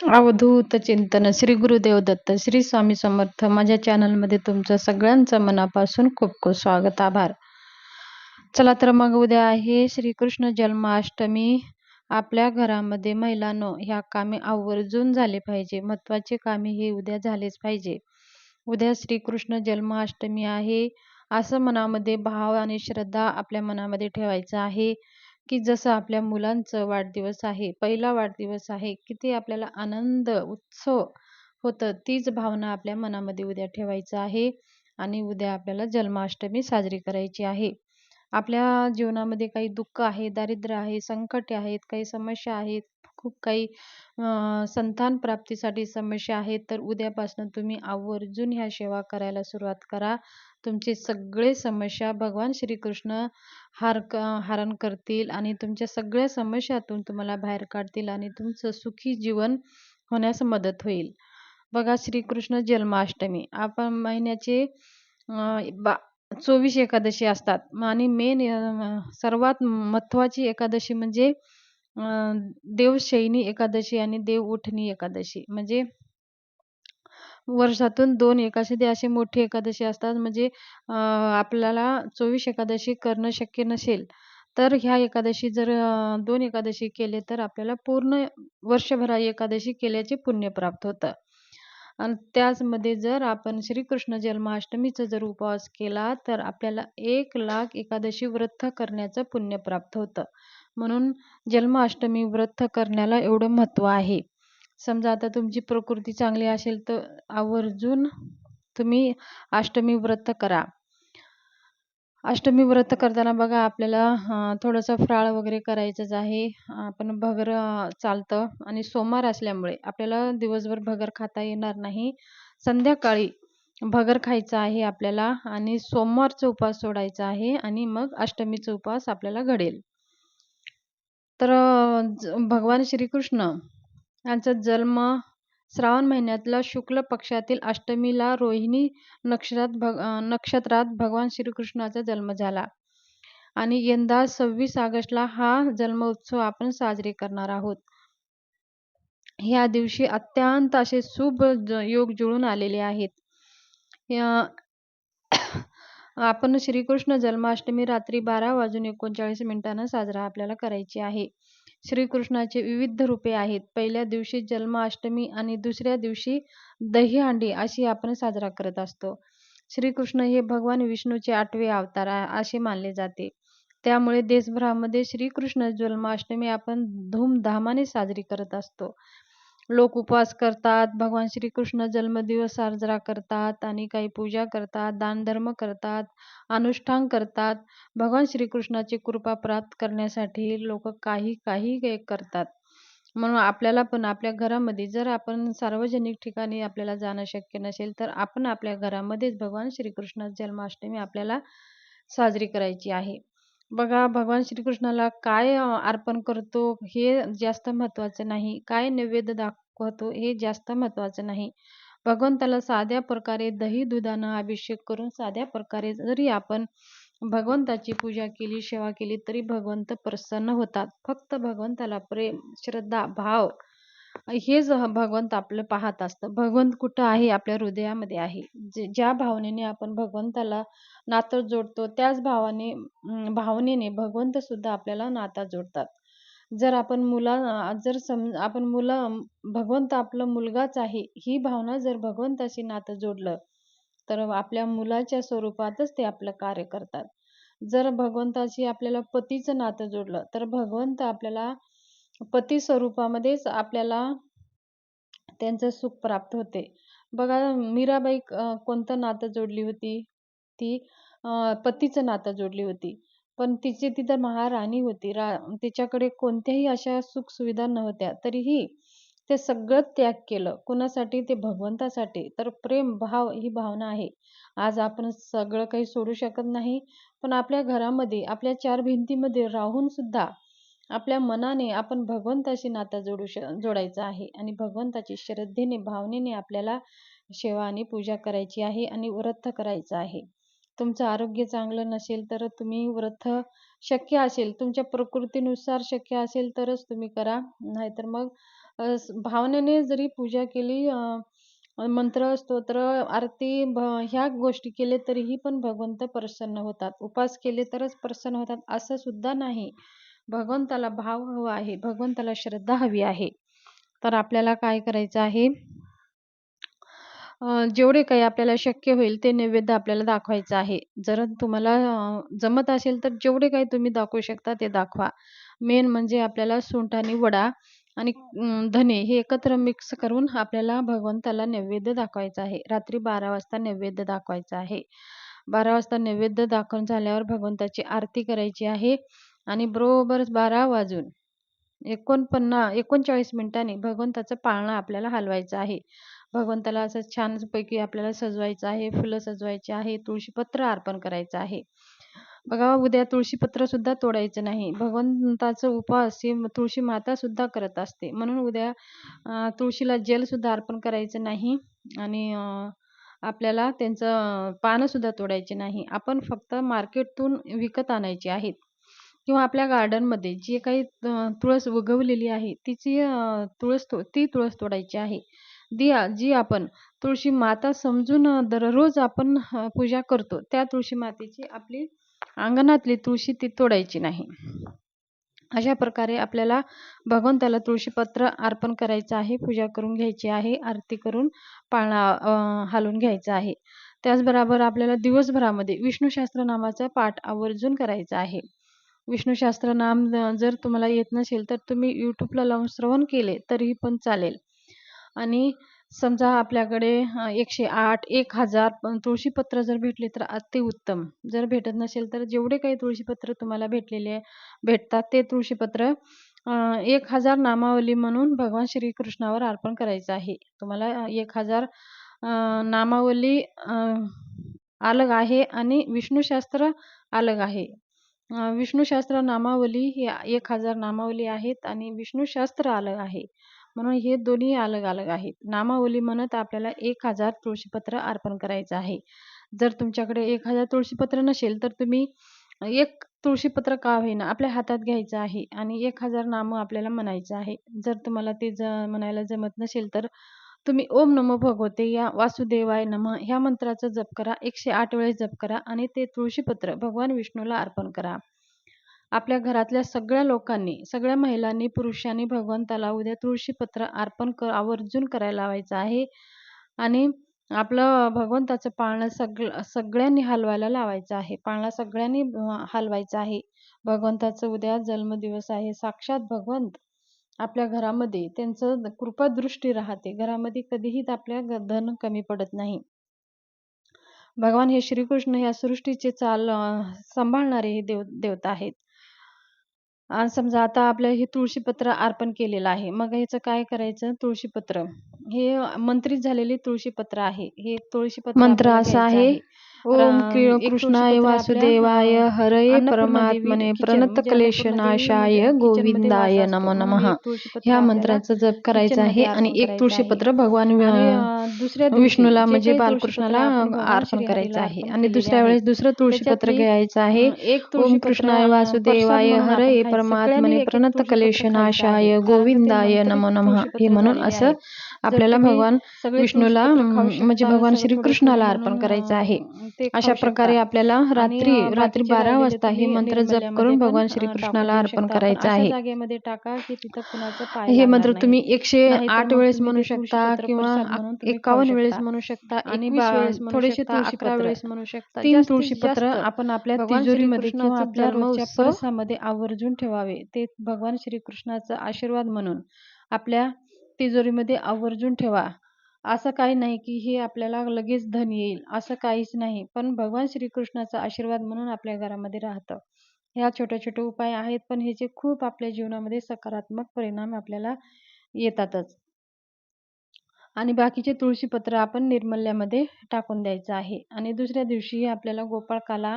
अवधूत चिंतन श्री गुरुदेव दत्त श्री स्वामी समर्थ. माझ्या चॅनलमध्ये तुमचं सगळ्यांचं मनापासून खूप खूप स्वागत आभार. चला तर मग उद्या आहे श्रीकृष्ण जन्माष्टमी. आपल्या घरामध्ये महिलांनो ह्या कामे आवर्जून झाले पाहिजे. महत्त्वाचे कामे हे उद्या झालेच पाहिजे. उद्या श्रीकृष्ण जन्माष्टमी आहे. असं मनामध्ये भाव आणि श्रद्धा आपल्या मनामध्ये ठेवायचं आहे. की जसं आपल्या मुलांचं वाढदिवस आहे पहिला वाढदिवस आहे किती आपल्याला आनंद उत्सव होतं तीच भावना आपल्या मनामध्ये उद्या ठेवायचं आहे आणि उद्या आपल्याला जन्माष्टमी साजरी करायची आहे. आपल्या जीवनामध्ये काही दुःख आहे दारिद्र्य आहे संकटे आहेत काही समस्या आहेत खूप काही संतान प्राप्तीसाठी समस्या आहेत तर उद्यापासून तुम्ही आवर्जून ह्या सेवा करायला सुरुवात करा. तुमचे सगळे समस्या भगवान श्रीकृष्ण हार हरण करतील आणि तुमच्या सगळ्या समस्यातून तुम्हाला बाहेर काढतील आणि तुमचं सुखी जीवन होण्यास मदत होईल. बघा श्रीकृष्ण जन्माष्टमी. आपण महिन्याचे बा चोवीस एकादशी असतात. आणि मेन सर्वात महत्त्वाची एकादशी म्हणजे देवशयनी एकादशी आणि देव उठणी एकादशी. म्हणजे वर्षातून दोन एकादशी असे मोठी एकादशी असतात. म्हणजे आपल्याला चोवीस एकादशी करणं शक्य नसेल तर ह्या एकादशी जर दोन एकादशी केले तर आपल्याला पूर्ण वर्षभरा एकादशी केल्याचे पुण्य प्राप्त होतं. आणि त्याचमध्ये जर आपण श्रीकृष्ण जन्माष्टमीचा जर उपवास केला तर आपल्याला एक लाख एकादशी व्रत करण्याचं पुण्य प्राप्त होतं. म्हणून जन्माष्टमी व्रत करण्याला एवढं महत्त्व आहे. समजा आता तुमची प्रकृती चांगली असेल तर आवर्जून तुम्ही अष्टमी व्रत करा. अष्टमी व्रत करताना बघा आपल्याला थोडंसं फराळ वगैरे करायचंच आहे. आपण भगर चालतं आणि सोमवार असल्यामुळे आपल्याला दिवसभर भगर खाता येणार नाही. संध्याकाळी भगर खायचं आहे आपल्याला आणि सोमवारचा उपवास सोडायचा आहे आणि मग अष्टमीचा उपवास आपल्याला घडेल. तर भगवान श्रीकृष्ण यांचा जन्म श्रावण महिन्यातल्या शुक्ल पक्षातील अष्टमीला रोहिणी नक्षत्रात भग नक्षत्रात भगवान श्रीकृष्णाचा जन्म झाला. आणि यंदा सव्वीस ऑगस्टला हा जन्म उत्सव आपण साजरे करणार आहोत. ह्या दिवशी अत्यंत असे शुभ योग जुळून आलेले आहेत. आपण श्रीकृष्ण जन्माष्टमी रात्री बारा वाजून एकोणचाळीस मिनिटांना साजरा आपल्याला करायची आहे. श्रीकृष्णाचे विविध रूपे आहेत. पहिल्या दिवशी जन्माष्टमी आणि दुसऱ्या दिवशी दहीहंडी अशी आपण साजरा करत असतो. श्रीकृष्ण हे भगवान विष्णूचे आठवे अवतार असे मानले जाते. त्यामुळे देशभरामध्ये श्रीकृष्ण जन्माष्टमी आपण धूमधामाने साजरी करत असतो. लोक उपवास करतात भगवान श्रीकृष्ण जन्मदिवस साजरा करतात आणि काही पूजा करतात दानधर्म करतात अनुष्ठान करतात. भगवान श्रीकृष्णाची कृपा प्राप्त करण्यासाठी लोक काही काही करतात. म्हणून आपल्याला पण आपल्या घरामध्ये जर आपण सार्वजनिक ठिकाणी आपल्याला जाणं शक्य नसेल तर आपण आपल्या घरामध्येच भगवान श्रीकृष्ण जन्माष्टमी आपल्याला साजरी करायची आहे. बघा भगवान श्रीकृष्णाला काय अर्पण करतो हे जास्त महत्त्वाचं नाही. काय नैवेद्य दाखवतो हे जास्त महत्त्वाचं नाही. भगवंताला साध्या प्रकारे दही दुधानं अभिषेक करून साध्या प्रकारे जरी आपण भगवंताची पूजा केली सेवा केली तरी भगवंत प्रसन्न होतात. फक्त भगवंताला प्रेम श्रद्धा भाव हेच भगवंत आपलं पाहत असतं. भगवंत कुठं आहे? आपल्या हृदयामध्ये आहे. जे ज्या भावनेने आपण भगवंताला नातं जोडतो त्याच भावाने भावनेने भगवंत सुद्धा आपल्याला नाता जोडतात. जर आपण मुला जर सम आपण मुलं भगवंत आपला मुलगाच आहे ही भावना जर भगवंताशी नातं जोडलं तर आपल्या मुलाच्या स्वरूपातच ते आपलं कार्य करतात. जर भगवंताशी आपल्याला पतीचं नातं जोडलं तर भगवंत आपल्याला पती स्वरूपामध्येच आपल्याला त्यांचं सुख प्राप्त होते. बघा मीराबाई कोणतं नातं जोडली होती? ती पतीचं नातं जोडली होती. पण तिची तिथं महाराणी होती. रा तिच्याकडे कोणत्याही अशा सुखसुविधा नव्हत्या. तरीही ते सगळं त्याग केलं. कुणासाठी? ते भगवंतासाठी. तर प्रेम भाव ही भावना आहे. आज आपण सगळं काही सोडू शकत नाही. पण आपल्या घरामध्ये आपल्या चार भिंतीमध्ये राहून सुद्धा आपल्या मनाने आपण भगवंताशी नातं जोडू श जोडायचं आहे आणि भगवंताची श्रद्धेने भावनेने आपल्याला सेवा आणि पूजा करायची आहे आणि व्रत करायचं आहे तुमचं आरोग्य चांगलं नसेल तर तुम्ही व्रत शक्य असेल तुमच्या प्रकृतीनुसार शक्य असेल तरच तुम्ही करा नाहीतर मग भावनेने जरी पूजा केली मंत्र, स्तोत्र, आरती भ ह्या गोष्टी केले तरीही पण भगवंत प्रसन्न होतात. उपास केले तरच प्रसन्न होतात असं सुद्धा नाही. भगवंताला भाव हवा आहे, भगवंताला श्रद्धा हवी आहे. तर आपल्याला काय करायचं आहे जेवढे काही आपल्याला शक्य होईल ते नैवेद्य आपल्याला दाखवायचं आहे. जर तुम्हाला जमत असेल तर जेवढे काही तुम्ही दाखवू शकता ते दाखवा. मेन म्हणजे आपल्याला सुंठ आणि वडा आणि धने हे एकत्र मिक्स करून आपल्याला भगवंताला नैवेद्य दाखवायचं आहे. रात्री 12 वाजता नैवेद्य दाखवायचं आहे. 12 वाजता नैवेद्य दाखवून झाल्यावर भगवंताची आरती करायची आहे आणि बरोबर 12 वाजून 49 39 मिनिटांनी भगवंताचं पाळणा आपल्याला हलवायचं आहे. भगवंताला असं छानपैकी आपल्याला सजवायचं आहे, फुलं सजवायची आहे, तुळशीपत्र अर्पण करायचं आहे. बघा उद्या तुळशीपत्र सुद्धा तोडायचं नाही. भगवंताचं उपवास ही तुळशी माता सुद्धा करत असते. म्हणून उद्या तुळशीला जेल सुद्धा अर्पण करायचं नाही आणि आपल्याला त्यांचं पानं सुद्धा तोडायचे नाही. आपण फक्त मार्केटतून विकत आणायचे आहेत किंवा आपल्या गार्डनमध्ये जे काही तुळस उगवलेली आहे तिची तुळस तो ती तुळस तोडायची आहे. दी जी आपण तुळशी माता समजून दररोज आपण पूजा करतो त्या तुळशी मातेची आपली अंगणातली तुळशी ती तोडायची नाही. अशा प्रकारे आपल्याला भगवंताला तुळशीपत्र अर्पण करायचं आहे, पूजा करून घ्यायची आहे, आरती करून पाळणा हालून घ्यायचं घ्यायचा आहे. त्याचबरोबर आपल्याला दिवसभरामध्ये विष्णू सहस्त्रनामाचा पाठ आवर्जून करायचा आहे. विष्णू सहस्त्रनाम जर तुम्हाला येत नसेल तर तुम्ही यूट्यूबला लावून श्रवण केले तरीही पण चालेल. आणि समजा आपल्याकडे एकशे आठ एक हजार तुळशीपत्र जर भेटले तर अतिउत्तम. जर भेटत नसेल तर जेवढे काही तुळशीपत्र तुम्हाला भेटलेले भेटतात ते तुळशीपत्र एक हजार नामावली म्हणून भगवान श्रीकृष्णावर अर्पण करायचं आहे. तुम्हाला एक हजार नामावली अलग आहे आणि विष्णू अलग आहे. विष्णूशास्त्र नामावली हे नामावली ही 1000 नामावली आहेत आणि विष्णूशास्त्र अलग आहे. म्हणून हे दोन्ही अलग-अलग आहेत. नामावली म्हणत आपल्याला एक हजार तुळशीपत्र अर्पण करायचं आहे. जर तुमच्याकडे एक हजार तुळशीपत्र नसेल तर तुम्ही एक तुळशीपत्र का होईना आपल्या हातात घ्यायचं आहे आणि एक हजार नामं आपल्याला म्हणायचं आहे. जर तुम्हाला ते ज म्हणायला जमत नसेल तर तुम्ही ओम नमो भगवते या वासुदेवाय नमः ह्या मंत्राचा जप करा. 108 वेळेस जप करा आणि ते तुळशीपत्र भगवान विष्णूला अर्पण करा. आपल्या घरातल्या सगळ्या लोकांनी, सगळ्या महिलांनी, पुरुषांनी भगवंताला उद्या तुळशीपत्र अर्पण क आवर्जून करायला लावायचं आहे आणि आपलं भगवंताचं पाळणं सग सगळ्यांनी हलवायला लावायचं आहे. पाळणा सगळ्यांनी हलवायचं हलवायचा आहे. भगवंताचं उद्या जन्मदिवस आहे. साक्षात भगवंत आपल्या घरामध्ये त्यांचं कृपादृष्टी राहते. घरामध्ये कधीही आपल्या धन कमी पडत नाही. भगवान हे श्रीकृष्ण या सृष्टीचे चाल सांभाळणारे हे देव देवता आहेत. समजा आता आपलं हे तुळशीपत्र अर्पण केलेलं आहे. मग ह्याचं काय करायचं? तुळशीपत्र हे मंत्रित झालेले तुळशीपत्र आहे. हे तुळशीपत्र मंत्र असा आहे. ओम कृष्णाय वासुदेवाय हरये परमात्मने प्रणत म्हणजे क्लेश अन्नपूर्णा देवी नाशाय मध्ये- किचनमध्ये गोविंदाय. नमो. नमः ह्या मंत्राचा जप करायचा किचनमध्ये आहे आणि एक तुळशीपत्र. भगवान दुसऱ्या विष्णूला म्हणजे बालकृष्णाला अर्पण करायचं आहे. आणि दुसऱ्या वेळेस दुसरं तुळशीपत्र घ्यायचं आहे. एक ओम कृष्णाय वासुदेवाय हरये परमात्मने प्रणत तुळशीपत्र क्लेश खायचं आहे. नाशाय कारण ते गोविंदाय नमो. नमः हे म्हणून असं आपल्याला भगवान विष्णूला म्हणजे भगवान श्रीकृष्णाला थोडं-थोडं अर्पण करायचं आहे. अशा. प्रकारे आपल्याला रात्री रात्री बाकीचे 12 राहिलेले वाजता हे मंत्र जप करून भगवान श्रीकृष्णाला देऊ अर्पण करायचं आहे. हे मंत्र. तुम्ही 108 नाहीतर मग वेळेस म्हणू शकता किंवा 51 वेळेस. म्हणू शकता, आणि 21 बा- वेळेस म्हणू थोडेसे शकता, 11 तुळशीपत्र वेळेस म्हणू शकता. तीन तुळशीपत्र जास्त आपण आपल्या तिजोरीमध्ये किंवा श्रीकृष्णाचा आपल्या जन्म रोजच्या उत्सव परसामध्ये आवर्जून ठेवावे. ते भगवान श्रीकृष्णाचा आशीर्वाद म्हणून आपल्या तिजोरीमध्ये आवर्जून ठेवा. असं काही नाही की हे आपल्याला लगेच धन येईल, असं काहीच नाही. पण भगवान श्रीकृष्णाचा आशीर्वाद म्हणून आपल्या घरामध्ये राहतं. ह्या छोटे-छोटे उपाय आहेत, पण ह्याचे खूप आपल्या जीवनामध्ये सकारात्मक परिणाम आपल्याला येतातच. आणि बाकीचे तुळशीपत्र आपण निर्मल्यामध्ये टाकून द्यायचं आहे. आणि दुसऱ्या दिवशी आपल्याला गोपाळकाला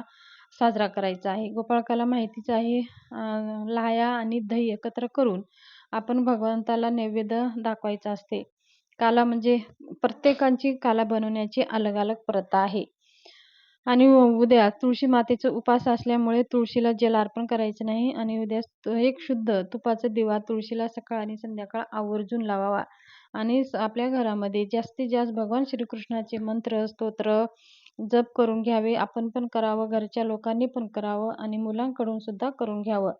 साजरा करायचा आहे. गोपाळकाला माहितीच आहे अ, लाह्या आणि दही एकत्र करून आपण भगवंताला नैवेद्य दाखवायचा असते. काला म्हणजे प्रत्येकांची काला बनवण्याची अलग-अलग प्रथा आहे. आणि उद्या तुळशी मातेचा उपास असल्यामुळे तुळशीला जल अर्पण करायचं नाही आणि उद्या एक शुद्ध तुपाचा दिवा तुळशीला सकाळ आणि संध्याकाळ आवर्जून लावावा आणि स- आपल्या घरामध्ये जास्तीत जास्त भगवान श्रीकृष्णाचे मंत्र स्तोत्र जप करून घ्यावे आपण पण करावं घरच्या लोकांनी पण करावं आणि मुलांकडून सुद्धा करून घ्यावं.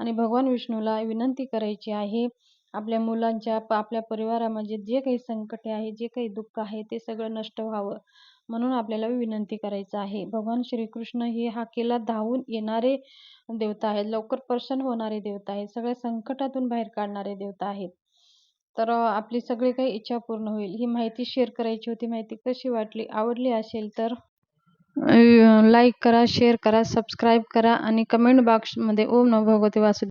आणि भगवान विष्णूला विनंती करायची आहे आपल्या मुलांच्या प- आपल्या परिवारामध्ये जे काही संकटे आहे जे काही दुःख आहे ते सगळं नष्ट व्हावं म्हणून आपल्याला विनंती करायचं आहे. भगवान श्रीकृष्ण हे हाकेला धावून येणारे देवता आहेत लवकर प्रसन्न होणारे देवता आहेत सगळ्या संकटातून बाहेर काढणारे देवता आहेत. तर आपली सगळी काही इच्छा पूर्ण होईल. ही माहिती शेअर करायची होती. माहिती कशी वाटली? आवडली असेल तर लाईक करा शेअर करा सबस्क्राईब करा आणि कमेंट बॉक्समध्ये ओम नमो भगवते वासुदेव